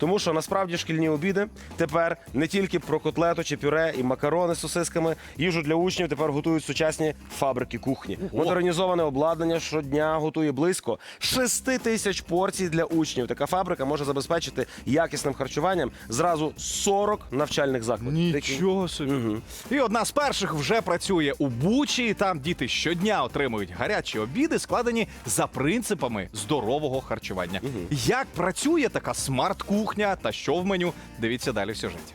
Тому що насправді шкільні обіди тепер не тільки про котлету чи пюре і макарони з сосисками. Їжу для учнів тепер готують сучасні фабрики кухні. Модернізоване обладнання щодня готує близько 6 тисяч порцій для учнів. Така фабрика може забезпечити якісним харчуванням зразу 40 навчальних закладів. Нічого собі. І одна з перших вже працює у Бучі. Там діти щодня отримують гарячі обіди, складені за принципами здорового харчування. Як працює така смарт-кухня та що в меню? Дивіться далі в сюжеті.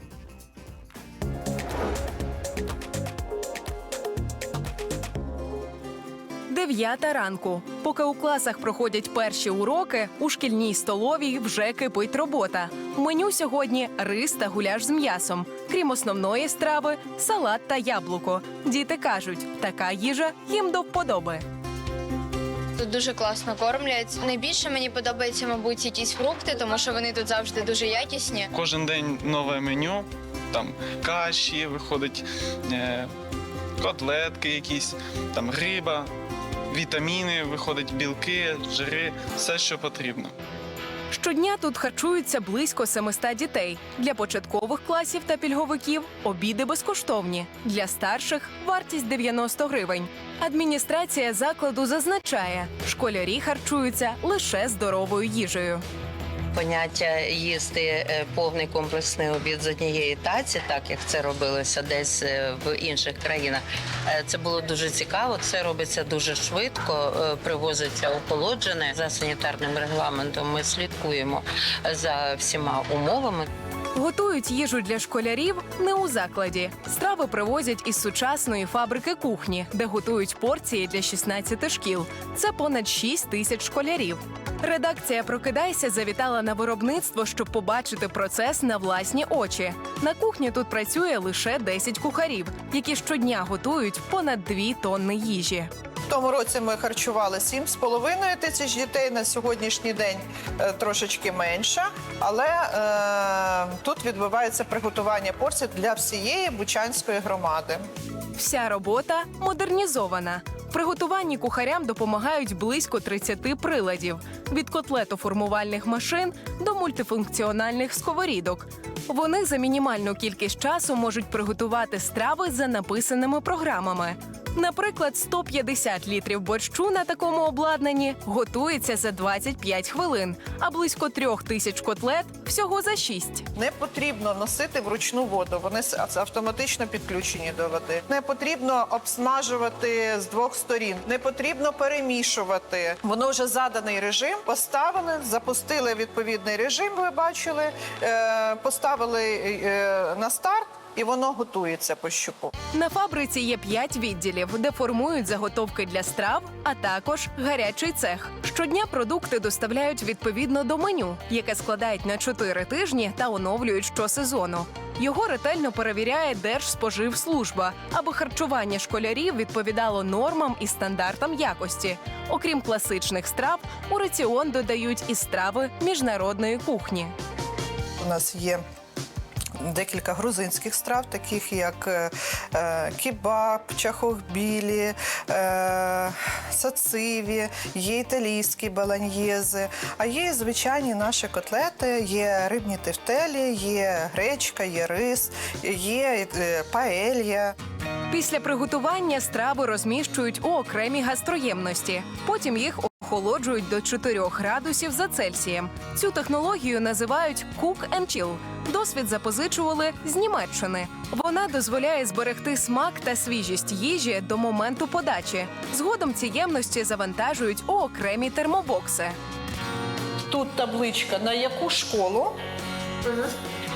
Дев'ята ранку. Поки у класах проходять перші уроки, у шкільній столовій вже кипить робота. Меню сьогодні рис та гуляш з м'ясом. Крім основної страви, салат та яблуко. Діти кажуть, така їжа їм до вподоби. Тут дуже класно кормлять. Найбільше мені подобається, мабуть, якісь фрукти, тому що вони тут завжди дуже якісні. Кожен день нове меню, там каші, виходить е, котлетки якісь, там риба, вітаміни, виходить білки, жири, все, що потрібно. Щодня тут харчуються близько 700 дітей. Для початкових класів та пільговиків обіди безкоштовні. Для старших вартість 90 гривень. Адміністрація закладу зазначає, школярі харчуються лише здоровою їжею. Поняття їсти е, повний комплексний обід з однієї таці, так як це робилося десь е, в інших країнах. Е, Це було дуже цікаво. Це робиться дуже швидко, привозиться охолоджене за санітарним регламентом. Ми слідкуємо за всіма умовами. Готують їжу для школярів не у закладі. Страви привозять із сучасної фабрики кухні, де готують порції для 16 шкіл. Це понад 6 тисяч школярів. Редакція Прокидайся завітала на виробництво, щоб побачити процес на власні очі. На кухні тут працює лише 10 кухарів, які щодня готують понад 2 тонни їжі. Тому році ми харчували 7,5 тисяч дітей. На сьогоднішній день е, трошечки менше. Але е, тут відбувається приготування порцій для всієї Бучанської громади. Вся робота модернізована. Приготуванні кухарям допомагають близько 30 приладів від котлетоформувальних машин до мультифункціональних сковорідок. Вони за мінімальну кількість часу можуть приготувати страви за написаними програмами. Наприклад, 150 літрів борщу на такому обладнанні готується за 25 хвилин, а близько трьох тисяч котлет всього за 6. Не потрібно носити вручну воду. Вони автоматично підключені до води. Не потрібно обсмажувати з двох сторін. Не потрібно перемішувати. Воно вже заданий режим. Поставили, запустили відповідний режим. Ви бачили, е, поставили е, на старт, і воно готується по щупу. На фабриці є п'ять відділів, де формують заготовки для страв, а також гарячий цех. Щодня продукти доставляють відповідно до меню, яке складають на 4 тижні та оновлюють щосезону. Його ретельно перевіряє Держспоживслужба, аби харчування школярів відповідало нормам і стандартам якості. Окрім класичних страв, у раціон додають і страви міжнародної кухні. У нас є декілька грузинських страв, таких як е, е, чахохбілі, е, сациві, є італійські баланьєзи, а є звичайні наші котлети, є рибні тефтелі, є гречка, є рис, є паелья. Після приготування страви розміщують у окремій гастроємності. Потім їх охолоджують до 4 градусів за Цельсієм. Цю технологію називають Cook and Chill. Досвід запозичували з Німеччини. Вона дозволяє зберегти смак та свіжість їжі до моменту подачі. Згодом ці ємності завантажують у окремі термобокси. Тут табличка на яку школу,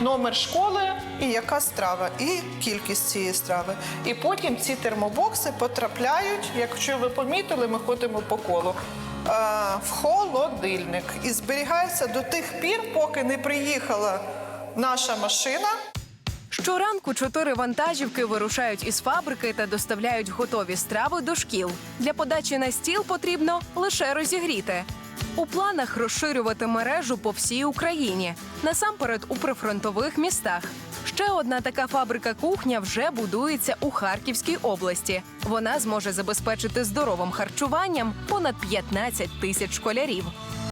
номер школи і яка страва, і кількість цієї страви. І потім ці термобокси потрапляють, якщо ви помітили, ми ходимо по колу. Е, В холодильник і зберігається до тих пір, поки не приїхала наша машина. Щоранку чотири вантажівки вирушають із фабрики та доставляють готові страви до шкіл. Для подачі на стіл потрібно лише розігріти. У планах розширювати мережу по всій Україні, насамперед у прифронтових містах. Ще одна така фабрика кухня вже будується у Харківській області. Вона зможе забезпечити здоровим харчуванням понад 15 тисяч школярів.